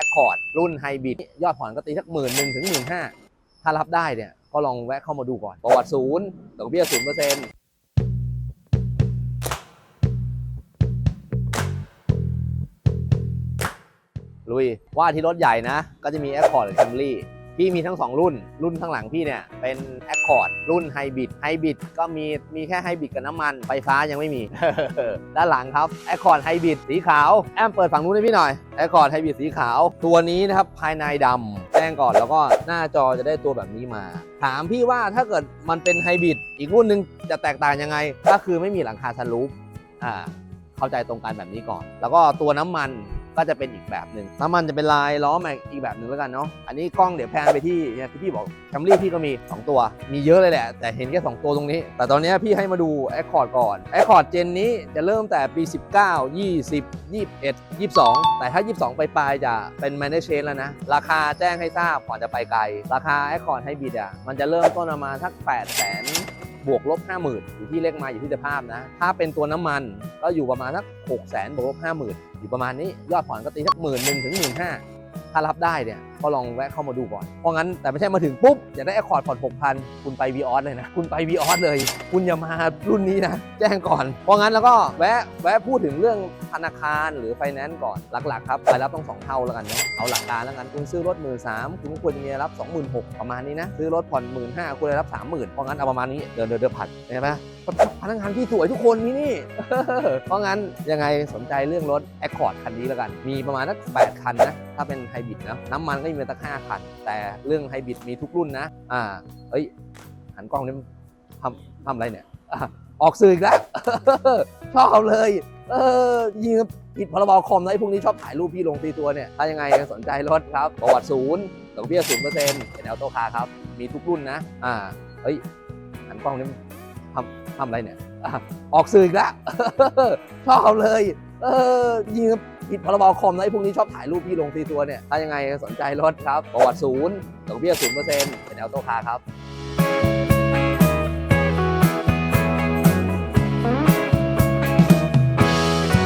Accord รุ่นไฮบริดยอดผ่อนก็ตีสักหมื่นหนึ่งถึงหมื่นห้าถ้ารับได้เนี่ยก็ลองแวะเข้ามาดูก่อน ประวัติศูนย์ดอกเบี้ยศูนย์เปอร์เซ็นต์ลุยว่าที่รถใหญ่นะ ก็จะมี Accord หรือ Camry พี่มีทั้ง 2 รุ่น รุ่นข้างหลังพี่เนี่ยเป็น Accord รุ่นไฮบริดไฮบริดก็มีมีแค่ไฮบริดกับน้ำมัน ไฟฟ้ายังไม่มี ด้านหลังครับ Accord ไฮบริดสีขาวแอมเปิดฝั่งนู้นให้พี่หน่อย Accord ไฮบริดสีขาว ตัวนี้นะครับภายในดำแจ้งก่อนแล้วก็หน้าจอจะได้ตัวแบบนี้มา ถามพี่ว่าถ้าเกิดมันเป็นไฮบริดอีกรุ่นหนึ่งจะแตกต่างยังไง ก็คือไม่มีหลังคาซันรูฟอ่าเข้าใจตรงกันแบบนี้ก่อน แล้วก็ตัวน้ำมัน ก็จะเป็นอีกแบบหนึ่งน้ำมันจะเป็นลายล้อแม็กอีกแบบหนึ่งแล้วกันเนาะอันนี้กล้องเดี๋ยวแพนไปที่เนี่ยที่พี่บอกแคมรี่พี่ก็มี 2 ตัว มีเยอะเลยแหละ แต่เห็นแค่ 2 ตัวตรงนี้ แต่ตอนนี้พี่ให้มาดู Accord ก่อน Accord เจนนี้จะเริ่มแต่ปี 19 20 21 22 แต่ถ้า 22 ไปปลายจะเป็น Manage Chain แล้วนะ ราคาแจ้งให้ทราบก่อนจะไปไกล ราคา Accord Hybrid อะมันจะเริ่มต้นประมาณสัก8แสน บวกลบ50,000อยู่ที่เลขมาอยู่ที่สภาพนะ ถ้าเป็นตัวน้ำมันก็อยู่ประมาณสัก6แสนบวกลบ50,000อยู่ประมาณนี้ยอดผ่อนก็ตีสักหมื่นหนึ่งถึงหมื่นห้าถ้ารับได้เนี่ย ก็ลองแวะเข้ามาดูก่อน เพราะงั้นแต่ไม่ใช่มาถึงปุ๊บอยากได้แอคคอร์ดผ่อน6,000คุณไปวีออสเลยนะ คุณไปวีออสเลย คุณอย่ามารุ่นนี้นะ แจ้งก่อน เพราะงั้นแล้วก็แวะแวะพูดถึงเรื่องธนาคารหรือไฟแนนซ์ก่อนหลักๆครับรายรับต้องสองเท่าแล้วกันนะเอาหลักการแล้วกันคุณซื้อรถหมื่นสามคุณควรจะมีรายรับ26,000ประมาณนี้นะซื้อรถผ่อนหมื่นห้าคุณรายรับ30,000เพราะงั้นเอาประมาณนี้เดินเดินเดินผัดเห็นไหมพนักงานที่สวยทุกคนนี่นี่ เพราะงั้นยังไงสนใจเรื่องรถ Accord คันนี้แล้วกัน มีประมาณนัก8คันนะ ถ้าเป็นไฮบริดนะ น้ำมันก็มีมาตั้ง5คัน แต่เรื่องไฮบริดมีทุกรุ่นนะ อ่าเฮ้ย หันกล้องนี่ทำทำอะไรเนี่ยอออกสื่ออีกแล้วชอบเลย เออยิงผิดพรบคอมนะไอ้พวกนี้ชอบถ่ายรูปพี่ลงตีตัวเนี่ย ถ้ายังไงสนใจรถครับ ประวัติศูนย์ดอกเบี้ยศูนย์เปอร์เซ็นต์เป็นออโตคาครับ มีทุกรุ่นนะ อ่าเฮ้ย หันกล้องนี่ทำทำอะไรเนี่ย อออกสื่ออีกแล้วชอบเลย เออยิง ผิดพรบคอมนะไอ้พวกนี้ชอบถ่ายรูปพี่ลงตีตัวเนี่ยถ้ายังไงสนใจรถครับประวัติศูนย์ดอกเบี้ยศูนย์เปอร์เซ็นต์เป็นแอลโตคาครับ